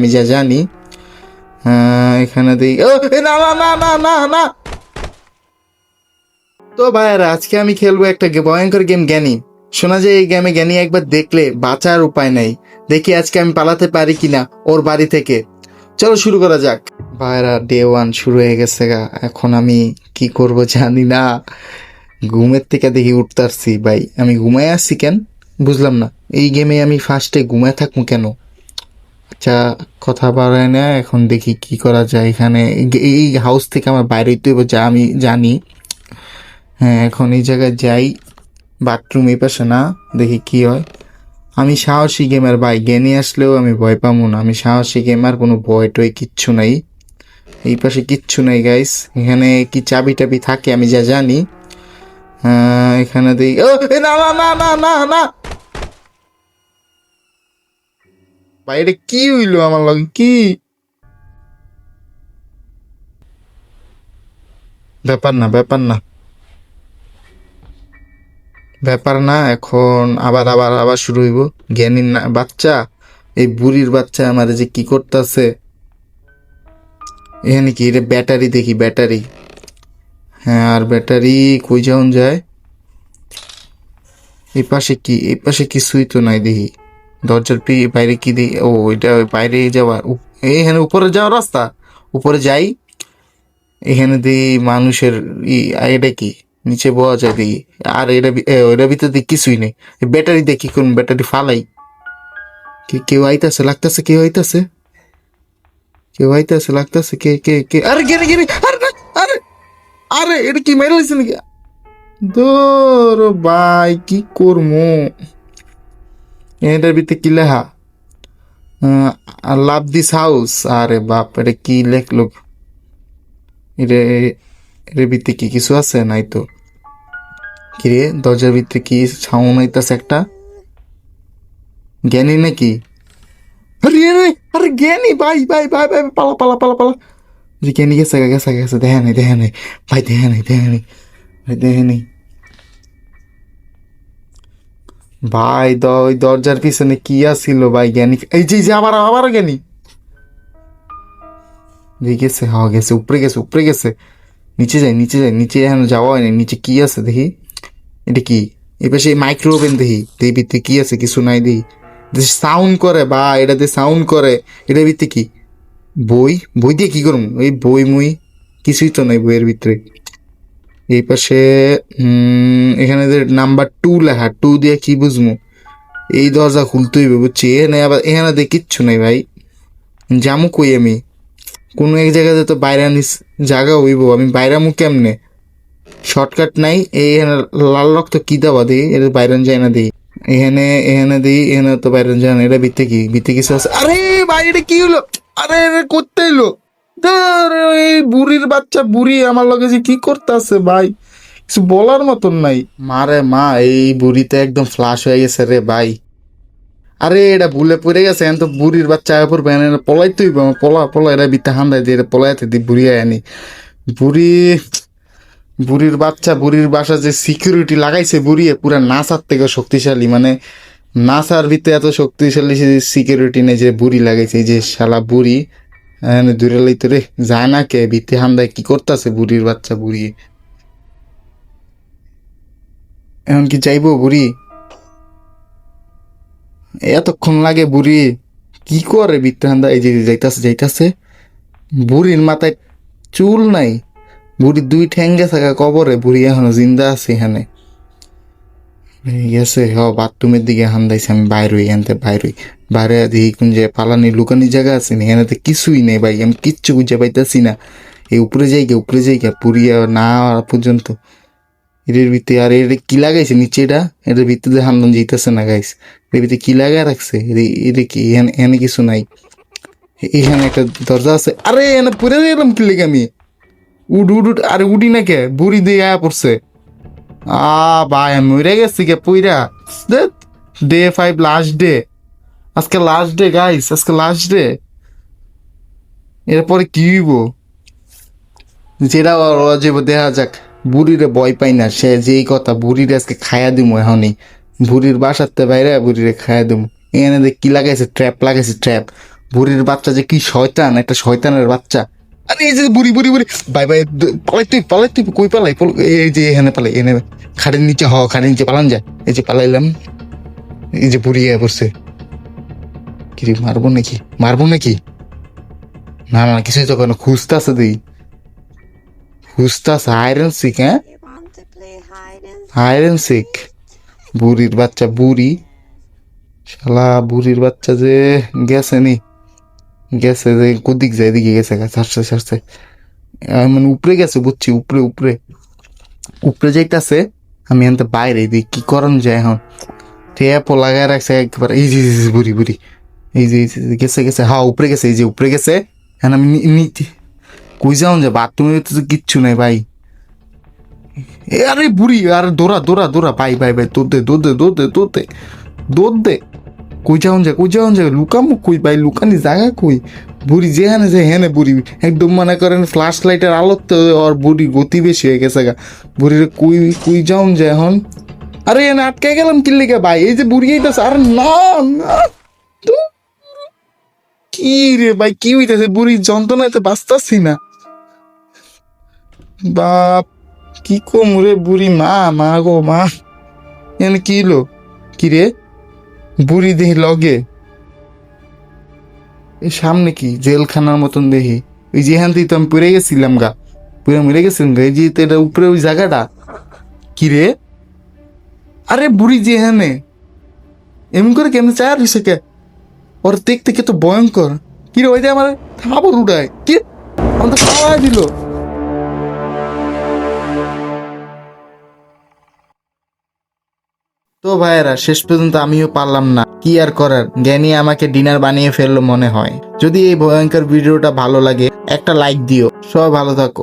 আমি যা জানি এখানে দিই না না না না না না। তো ভাইয়ারা, আজকে আমি খেলব একটা ভয়ঙ্কর গেম জ্ঞানী। শোনা যায় এই গেমে জ্ঞানী একবার দেখলে বাঁচার উপায় নেই। দেখি আজকে আমি পালাতে পারি কিনা ওর বাড়ি থেকে। চলো শুরু করা যাক। ভাইরা ডে ওয়ান শুরু হয়ে গেছে গা। এখন আমি কি করব জানি না। ঘুমের থেকে দেখি উঠতারছি, ভাই। আমি ঘুমায় আসছি কেন? বুঝলাম না। এই গেমে আমি ফার্স্টে ঘুমায় থাকব কেন? আচ্ছা কথা বাড়ায় না এখন দেখি কি করা যায় এখানে। এই- হাউস থেকে আমার বাইরে হবে যা আমি জানি। হ্যাঁ এখন এই জায়গায় যাই। বাথরুম এই পাশে না দেখি কি হয়। আমি সাহসী গেমার ভাই। জ্ঞানী আসলেও আমি ভয় পাবো না। আমি সাহসী গেমার কোনো ভয় টয় কিচ্ছু নাই। এই পাশে কিচ্ছু নাই গাইস এখানে কি চাবি টাবি থাকে আমি যা জানি। এখানে দেখি এ, না না না না না। এটা কি হইল আমার লগে? কি? ব্যাপার না ব্যাপার না। ব্যাপার না, এখন আবার আবার আবার শুরু হইব। জ্ঞানীর না, বাচ্চা, এই বুড়ির বাচ্চা আমার যে কি করতেছে? এখানে কি, এটা ব্যাটারি দেখি, ব্যাটারি। হ্যাঁ আর ব্যাটারি কই যাওন যায়? এই পাশে কি এই পাশে কিছুই তো নাই দেখি। দরজার বাইরে কি দেখি ও এটা বাইরে যাওয়া এখানে উপরে যাওয়ার রাস্তা? উপরে যাই, এখানে দিই মানুষের ই এটা কি? নিচে বওয়া যায় দেখি আর এটা ওটার ভিতরে দেখি কিছুই নেই। ব্যাটারি দেখি কোন ব্যাটারি ফালাই। কে, কেউ আইতাছে, লাগতাছে, কেউ আইতাছে? কেউ আইতাছে, লাগতাছে, কে কে কে, আরে গেরে গেরে, আরে আরে আরে, এটা কি মেরে নাকি? দোর ভাই, কি করমু? এটার ভিতরে কি লেখা? লাভ দিস হাউস আরে বাপ, এটা কি লেখলো? এটা এর ভিতরে কি কিছু আছে? নাই তো। কিরে দরজার ভিতরে কি সাউন্ড হইতাছে একটা? জ্ঞানী নাকি? আরে আরে আরে জ্ঞানী, ভাই ভাই ভাই ভাই, পালা পালা পালা পালা। জ্ঞানী গেছে গেছে গেছে, দেখে নাই দেখে নাই। ভাই, দেখে নাই দেখে নাই, ভাই, দেখে নাই। ভাই ওই দরজার পিছনে কি আসছিল ভাই জ্ঞানী? এই যে যে, আবার আবার জ্ঞানী। গেছে হওয়া গেছে, উপরে গেছে উপরে গেছে। নিচে যাই নিচে যাই, নিচে এখন যাওয়া হয়নি। নিচে কি আছে দেখি? এটা কি? এই পাশে মাইক্রো ওভেন দেখি। দেখি ভিতরে কি আছে? কিছু নাই দেখি। সাউন্ড করে বা এটাতে সাউন্ড করে, এটা ভিতরে কি? বই? বই দিয়ে কি করুম এই বই মুই কিছুই তো নাই বইয়ের ভিতরে। এই পাশে এখানে যে নাম্বার টু লেখা টু দিয়ে কি বুঝব এই দরজা খুলতে হইবে, বুঝছি? এখানে আবার এখানে দিয়ে কিচ্ছু নাই ভাই। জামু কই আমি? কোনো এক জায়গাতে তো বাইরে নিস, জায়গা হইব। আমি বাইরামু কেমনে? শর্টকাট নাই এই এখানে লাল রক্ত কি দেওয়া দিই? এটা বাইরন যায় না দিই। এখানে এখানে দিই এখানে তো বাইরন যায় না। এটা ভিত্তে কি? ভিত্তে কিছু আছে আরে এটা কি হলো? আরে করতে এলো ধর, এই বুড়ির বাচ্চা বুড়ি আমার লগে যে কি করতে আছে ভাই? কিছু বলার মতন নাই। মারে মা এই বুড়িতে একদম ফ্লাশ হয়ে গেছে রে ভাই। আরে এটা ভুলে পড়ে গেছে এখন তো বুড়ির বাচ্চা আয় পড়বে পলাই তুই পলা পলা এটা বিতে হান্দাই দিয়ে পলাইতে দি বুড়ি আনি বুড়ি বুড়ির বাচ্চা বুড়ির বাসা যে সিকিউরিটি লাগাইছে বুড়িয়ে পুরা নাসার থেকে শক্তিশালী মানে নাসার ভিতরে এত শক্তিশালী সিকিউরিটি নেই যে বুড়ি লাগাইছে যে শালা বুড়ি দূরে লাইতে রে। যায় না কে ভিতে হান্দায় কি করতেছে বুড়ির বাচ্চা বুড়ি? এখন কি যাইবো বুড়ি? এতক্ষণ লাগে বুড়ি, কি করে বিত্তাহান্দা এই যে যাইতাছে যাইতাছে। বুড়ির মাথায় চুল নাই। বুড়ি দুই ঠ্যাঙ্গে থাকা কবরে, বুড়ি এখনও জিন্দা আছে এখানে। গেছে হ, বাথরুমের দিকে হান্দাইছে আমি বাইর হই থেকে বাইর হই। বাইরে দেখি কোন যে পালানি লুকানি জায়গা আছে না, এখানে কিছুই নেই ভাই, আমি কিচ্ছু খুঁজে পাইতাছি না। এই উপরে যাই গে উপরে যাই গে পুরিয়া না পর্যন্ত। এটার ভিতরে, আর এটা কি লাগাইছে নিচে এটা? এটার ভিতরে হান্দন যেতেছে না গাইস এর ভিতরে কি লাগাই রাখছে? এটা কি, এখানে এখানে কিছু নাই। এখানে একটা দরজা আছে, আরে এখানে পড়ে এলাম কি লেগে আমি? উড উড উড আরে উডি না কে? বুড়ি দিয়ে আয়া পড়ছে। আ ভাই, আমি মরে গেছি কে পুইরা। ডে ফাইভ লাস্ট ডে আজকে লাস্ট ডে গাইস আজকে লাস্ট ডে এরপরে কি হইব? যেটা অজীব দেখা যাক, বুড়িরে ভয় পাই না, সে যেই কথা বুড়িরে আজকে খায়া দিমু এখনই। বুড়ির বাসাতে বাইরে বুড়িরে খায়া দিমু। এখানে কি লাগাইছে ট্র্যাপ লাগাইছে ট্র্যাপ বুড়ির বাচ্চা যে কি শয়তান, একটা শয়তানের বাচ্চা। আরে এই যে বুড়ি বুড়ি বুড়ি। বাই বাই পালাই তুই পালাই তুই কই পালাই? এই যে এখানে পালাই এনে খাটের নিচে হ খাটের নিচে পালান যায় এই যে পালাইলাম। এই যে বুড়ি আয়া পড়ছে। কিরে মারবো নাকি? মারবো নাকি? না না কিছুই তো কোনো খুঁজতাছে দিই। খুঁজতাছে আয়রন সিক হ্যাঁ? হাইড সিক বুড়ির বাচ্চা বুড়ি। শালা বুড়ির বাচ্চা যে গেছে নি। গেছে, যে কোদিক যায়, এদিকে গেছে ছাড়ছে ছাড়ছে মানে উপরে গেছে, বুঝছি, উপরে উপরে। উপরে যাইতাছে, আমি এনতে বাইরে দিই কি করানো যায় এখন? টেপও লাগাই রাখছে একবার। এই যে বুড়ি বুড়ি। এই যে গেছে গেছে। হা উপরে গেছে, এই যে, উপরে গেছে। এখন আমি নি- নিচে কই যাও যে বাথরুমে তো কিচ্ছু নাই, ভাই। এ, আরে বুড়ি, আর দৌড়া দৌড়া দৌড়া। ভাই ভাই ভাই তোর দে, দৌড় দে দৌড় দে দৌড় দে দৌড় দে। কই যাওন যায় কই যাওন যায় লুকামু কই, ভাই লুকানি জায়গা কই? বুড়ি যেখানে যে হেনে বুড়ি, একদম মনে করেন ফ্ল্যাশ লাইটের আলোতে ওর বুড়ি গতি বেশি হয়ে গেছে গা। বুড়ির কুই কুই যাওন যায় এখন? আরে, এনে আটকে গেলাম কি লেগে, ভাই, এই যে বুড়ি এইটাছে আরে না না। কি রে, ভাই, কি হইতেছে? বুড়ির যন্ত্রণাতে বাঁচতাছি না। বাপ, কি কম রে বুড়ি, মা মা গো, মা। এনে কি লো কি রে? বুড়ি দেহি লগে। এই সামনে কি? জেলখানার মতন দেখি ওই যে এখান থেকে তো আমি পড়ে গেছিলাম গা। পুরে মরে গেছিলাম গা। এই যে এটা উপরে ওই জায়গাটা। কি রে? আরে বুড়ি যে এখানে। এমন করে কেমন চায় রইছে কে ওর দেখতে কে তো ভয়ঙ্কর। কি রে ওই যে আমার থাবর উড়ায়। কি? আমার তো খাওয়া দিল। তো ভাইয়েরা, শেষ পর্যন্ত আমিও পারলাম না। কি আর করার? জ্ঞানী আমাকে ডিনার বানিয়ে ফেলল মনে হয়। যদি এই ভয়ঙ্কর ভিডিওটা ভালো লাগে, একটা লাইক দিও। সবাই ভালো থাকো।